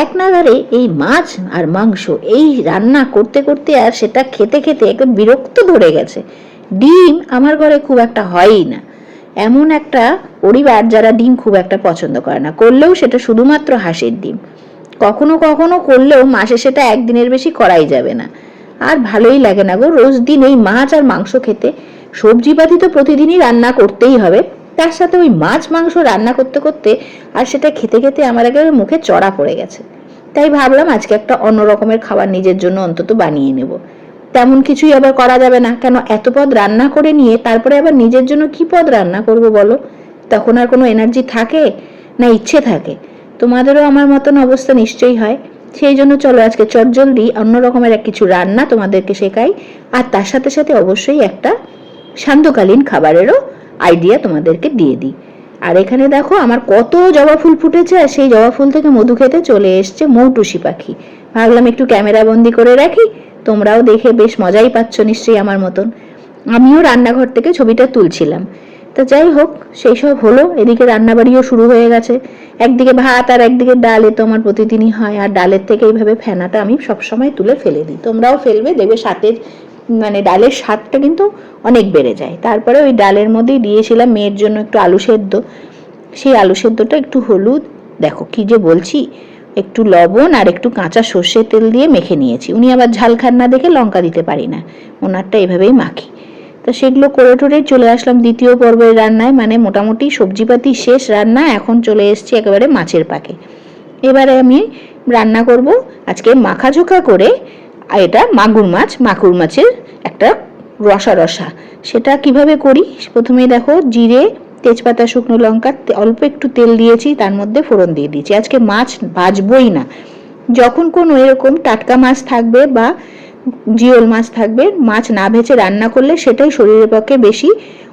এক নাগারে এই মাছ আর মাংস এই রান্না করতে করতে আর সেটা খেতে খেতে একদম বিরক্ত ধরে গেছে। ডিম আমার ঘরে খুব একটা হয়ই না। এমন একটা পরিবার যারা ডিম খুব একটা পছন্দ করে না, করলেও সেটা শুধুমাত্র হাঁসের ডিম। কখনো কখনো করলেও মাসে সেটা একদিনের বেশি করাই যাবে না। আর ভালোই লাগে না গো, রোজ দিন এই মাছ আর মাংস খেতে। সবজিপাতি তো প্রতিদিনই রান্না করতেই হবে। তার সাথে ওই মাছ মাংস রান্না করতে করতে আর সেটা খেতে খেতে আমার একেবারে মুখে চড়া পড়ে গেছে। তাই ভাবলাম আজকে একটা অন্য রকমের খাবার নিজের জন্য অন্তত বানিয়ে নেব। তেমন কিছুই আবার করা যাবে না। কেন এত পদ রান্না করে নিয়ে তারপরে আবার নিজের জন্য কি পদ রান্না করব বলো? তখন আর কোনো এনার্জি থাকে? না, ইচ্ছে থাকে। তোমাদেরও আমার মতন অবস্থা নিশ্চয়ই হয়। সেই জন্য চলো আজকে চটজলদি অন্য রকমের এক কিছু রান্না তোমাদেরকে শেখাই। আর তার সাথে সাথে অবশ্যই একটা সান্ধ্যকালীন খাবারেরও আইডিয়া তোমাদেরকে দিয়ে দিই। আর এখানে দেখো আমার কত জবা ফুল ফুটেছে আর সেই জবা ফুল থেকে মধু খেতে চলে এসছে মৌটুসি পাখি। ভাবলাম একটু ক্যামেরা বন্দি করে রাখি, তোমরাও দেখে বেশ মজাই পাচ্ছ নিশ্চয়ই আমার মতন। আমিও রান্নাঘর থেকে ছবিটা তুলছিলাম। তা যাই হোক, সেই সব হলো, এদিকে রান্নাবাড়িও শুরু হয়ে গেছে। একদিকে ভাত আর একদিকে ডাল তো আমার প্রতিদিনই হয়। আর ডালের থেকে এইভাবে ফেনাটা আমি সবসময় তুলে ফেলে দিই। তোমরাও ফেলবে, দেখবে সাথের মানে ডালের স্বাদটা কিন্তু অনেক বেড়ে যায়। তারপরে ওই ডালের মধ্যেই দিয়েছিলাম মেয়ের জন্য একটু আলু সেদ্ধ। সেই আলু সেদ্ধটা একটু হলুদ, দেখো কি যে বলছি, একটু লবণ আর একটু কাঁচা সর্ষের তেল দিয়ে মেখে নিয়েছি। উনি আবার ঝাল না দেখে লঙ্কা দিতে পারি না, ওনারটা এভাবেই মাখি। তো সেগুলো করে টোরে চলে আসলাম দ্বিতীয় পর্বের রান্নায় মানে মোটামুটি সবজিপাতি শেষ রান্না, এখন চলে এসেছি একেবারে মাছের পাকে। এবারে আমি রান্না করব আজকে মাখাঝোকা করে আর এটা মাগুর মাছ, মাগুর মাছের একটা রসা রসা সেটা কীভাবে করি? প্রথমেই দেখো, জিরে, তেজপাতা, শুকনো লঙ্কা অল্প একটু তেল দিয়েছি, তার মধ্যে ফোড়ন দিয়ে দিয়েছি। আজকে মাছ ভাজবই না। যখন কোনো এরকম টাটকা মাছ থাকবে বা জিওল মাছ থাকবে, মাছ না ভেজে রান্না করলে সেটাই শরীরের পক্ষে বেশি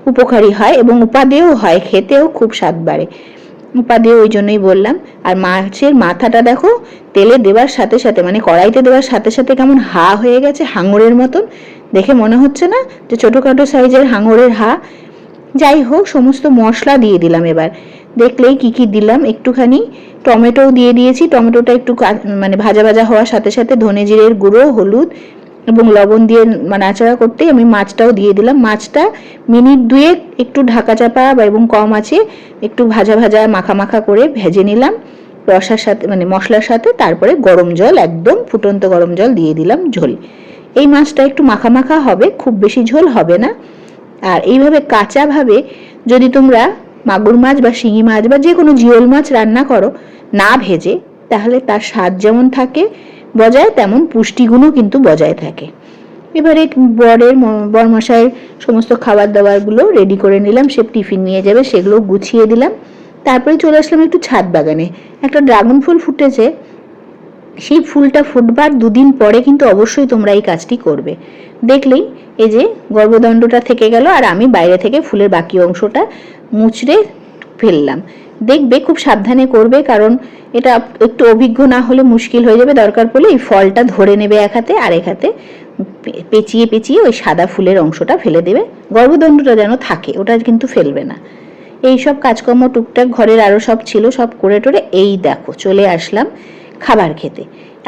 উপকারী হয় এবং উপাদেয় হয়, খেতেও খুব স্বাদ বাড়ে। উপাদেয় ওই জন্যই বললাম। আর মাছের মাথাটা দেখো, তেলে দেওয়ার সাথে সাথে মানে কড়াইতে দেওয়ার সাথে সাথে কেমন হা হয়ে গেছে, হাঙরের মতন। দেখে মনে হচ্ছে না যে ছোটোখাটো সাইজের হাঙরের হা। যাই হোক, সমস্ত মশলা দিয়ে দিলাম এবার। দেখলেই কি কি দিলাম, একটুখানি টমেটোও দিয়ে দিয়েছি। টমেটোটা একটু মানে ভাজা ভাজা হওয়ার সাথে সাথে ধনে জিরের গুঁড়ো, হলুদ এবং লবণ দিয়ে নাড়াচাড়া করতেই আমি মাছটাও দিয়ে দিলাম। মাছটা মিনিট দুয়েক একটু ঢাকা চাপা এবং কম আছে, একটু ভাজা ভাজা মাখা মাখা করে ভেজে নিলাম। রসার সাথে মানে মশলার সাথে তারপরে গরম জল, একদম ফুটন্ত গরম জল দিয়ে দিলাম ঝোল। এই মাছটা একটু মাখা মাখা হবে, খুব বেশি ঝোল হবে না। আর এইভাবে কাঁচাভাবে যদি তোমরা মাগুর মাছ বা শিঙি মাছ বা যে কোনো জিওল মাছ রান্না করো না ভেজে, তাহলে তার স্বাদ যেমন থাকে বজায়, তেমন পুষ্টিগুণও কিন্তু বজায় থাকে। এবারে বরের বরমশাইয়ের সমস্ত খাবার দাবারগুলো রেডি করে নিলাম, সে টিফিন নিয়ে যাবে, সেগুলো গুছিয়ে দিলাম। তারপরে চলে আসলাম একটু ছাদ বাগানে। একটা ড্রাগন ফুল ফুটেছে। সেই ফুলটা ফুটবার দুদিন পরে কিন্তু অবশ্যই তোমরা এই কাজটি করবে। দেখলেই এই যে গর্ভদণ্ডটা থেকে গেল, আর আমি বাইরে থেকে ফুলের বাকি অংশটা মুচড়ে ফেললাম। দেখবে খুব সাবধানে করবে, কারণ এটা একটু অভিজ্ঞ না হলে মুশকিল হয়ে যাবে। দরকার পড়লে এই ফলটা ধরে নেবে এক হাতে আর এক হাতে পেঁচিয়ে পেঁচিয়ে ওই সাদা ফুলের অংশটা ফেলে দেবে। গর্ভদণ্ডটা যেন থাকে, ওটা কিন্তু ফেলবে না। এই সব কাজকর্ম টুকটাক ঘরের আরও সব ছিল, সব করে টোরে এই দেখো, চলে আসলাম খাবার খেতে।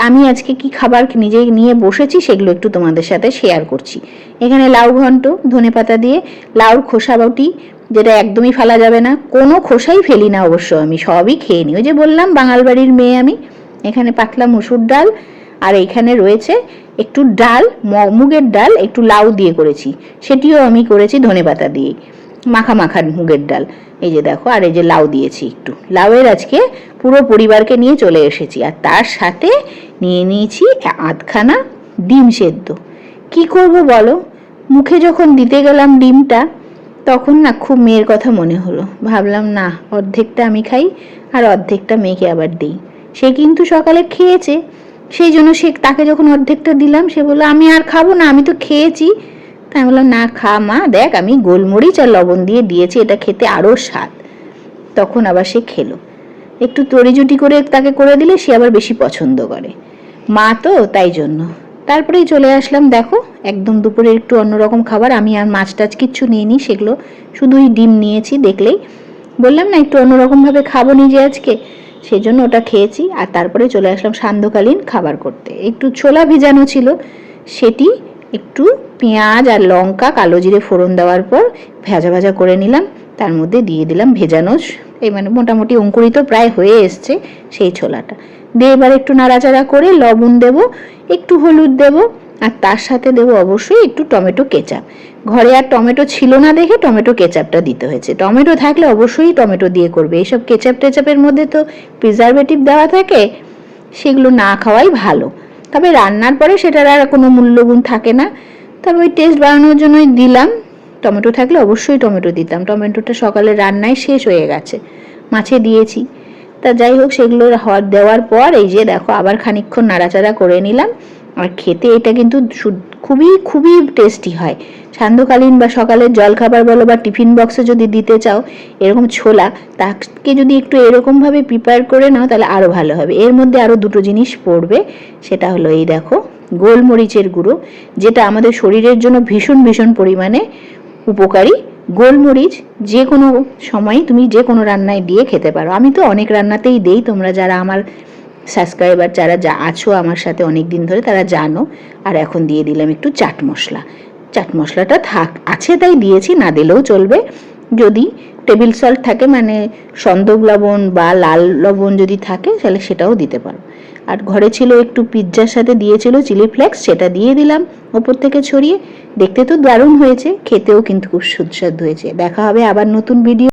আমি আজকে কি খাবার নিজে নিয়ে বসেছি সেগুলো একটু তোমাদের সাথে শেয়ার করছি। এখানে লাউ ঘন্ট ধনে পাতা দিয়ে, লাউর খোসা বাটি যেটা একদমই ফেলা যাবে না। কোনো খোসাই ফেলি না অবশ্য আমি, সবই খেয়ে নিই। ওই যে বললাম বাঙাল বাড়ির মেয়ে আমি, এখানে পাতলা মুসুর ডাল আর এখানে রয়েছে একটু ডাল মুগের ডাল, একটু লাউ দিয়ে করেছি। সেটিও আমি করেছি ধনে পাতা দিয়ে মাখা মাখার মুগের ডাল। এই যে দেখো, আর এই যে লাউ দিয়েছি একটু। লাউয়ের আজকে পুরো পরিবারকে নিয়ে চলে এসেছি আর তার সাথে নিয়ে নিয়েছি আধখানা ডিম সেদ্ধ। কি করব বলো? মুখে যখন দিতে গেলাম ডিমটা তখন না খুব মেয়ের কথা মনে হলো। ভাবলাম, না, অর্ধেকটা আমি খাই আর অর্ধেকটা মেয়েকে আবার দিই। সে কিন্তু সকালে খেয়েছে, সেই জন্য সে তাকে যখন অর্ধেকটা দিলাম, সে বলল, আমি আর খাব না, আমি তো খেয়েছি। তাই বললাম, না, খা মা, দেখ, আমি গোলমরিচ আর লবণ দিয়ে দিয়েছি, এটা খেতে আরও স্বাদ। তখন আবার সে খেলো। একটু তরিজুটি করে তাকে করে দিলে সে আবার বেশি পছন্দ করে। মা তো তাই জন্য। তারপরেই চলে আসলাম, দেখো, একদম দুপুরে একটু অন্যরকম খাবার। আমি আর মাছ টাছ কিচ্ছু নিইনি, সেগুলো শুধুই ডিম নিয়েছি দেখলেই। বললাম, না, একটু অন্যরকমভাবে খাব নিজে আজকে। সেই জন্য ওটা খেয়েছি আর তারপরে চলে আসলাম সান্ধ্যকালীন খাবার করতে। একটু ছোলা ভিজানো ছিল, সেটি একটু পেঁয়াজ আর লঙ্কা, কালো জিরে ফোড়ন দেওয়ার পর ভাজা ভাজা করে নিলাম। তার মধ্যে দিয়ে দিলাম ভেজানো এই মানে মোটামুটি অঙ্কুরিত প্রায় হয়ে এসছে সেই ছোলাটা। দিয়ে এবার একটু নাড়াচাড়া করে লবণ দেব, একটু হলুদ দেব, আর তার সাথে দেবো অবশ্যই একটু টমেটো কেচাপ। ঘরে আর টমেটো ছিল না দেখে টমেটো কেচাপটা দিতে হয়েছে। টমেটো থাকলে অবশ্যই টমেটো দিয়ে করবে। এইসব কেচাপ টেচাপের মধ্যে তো প্রিজারভেটিভ দেওয়া থাকে, সেগুলো না খাওয়াই ভালো। তবে রান্নার পরে সেটার আর কোনো মূল্যগুণ থাকে না। তবে ওই টেস্ট বাড়ানোর জন্যই দিলাম। টমেটো থাকলে অবশ্যই টমেটো দিতাম। টমেটোটা সকালে রান্নায় শেষ হয়ে গেছে। মাছে দিয়েছি। তা যাই হোক, সেগুলো দেওয়ার পর এই যে দেখো, আবার খানিকক্ষণ নাড়াচাড়া করে নিলাম। আর খেতে এটা কিন্তু খুবই খুবই টেস্টি হয়। সান্ধ্যকালীন বা সকালের জলখাবার বলো বা টিফিন বক্সে যদি দিতে চাও, এরকম ছোলা, তাকে যদি একটু এরকমভাবে প্রিপেয়ার করে নাও, তাহলে আরও ভালো হবে। এর মধ্যে আরও দুটো জিনিস পড়বে, সেটা হলো এই দেখো, গোলমরিচের গুঁড়ো, যেটা আমাদের শরীরের জন্য ভীষণ ভীষণ পরিমাণে উপকারী। গোলমরিচ যে কোনো সময় তুমি যে কোনো রান্নায় দিয়ে খেতে পারো। আমি তো অনেক রান্নাতেই দেই, তোমরা যারা আমার সাবস্ক্রাইবার যারা যা আছো আমার সাথে অনেক দিন ধরে, তারা জানো। আর এখন দিয়ে দিলাম একটু চাট মশলা। চাট মশলাটা থাক, আছে তাই দিয়েছি, না দিলেও চলবে। যদি টেবিল সল্ট থাকে মানে সন্দক লবণ বা লাল লবণ যদি থাকে, তাহলে সেটাও দিতে পারো। আর ঘরে ছিল একটু পিৎজার সাথে দিয়েছিল চিলি ফ্লেক্স সেটা দিয়ে দিলাম। ওপর থেকে ছড়িয়ে দেখতে তো দারুণ হয়েছে, খেতেও কিন্তু খুব সুস্বাদু হয়েছে। দেখা হবে আবার নতুন ভিডিও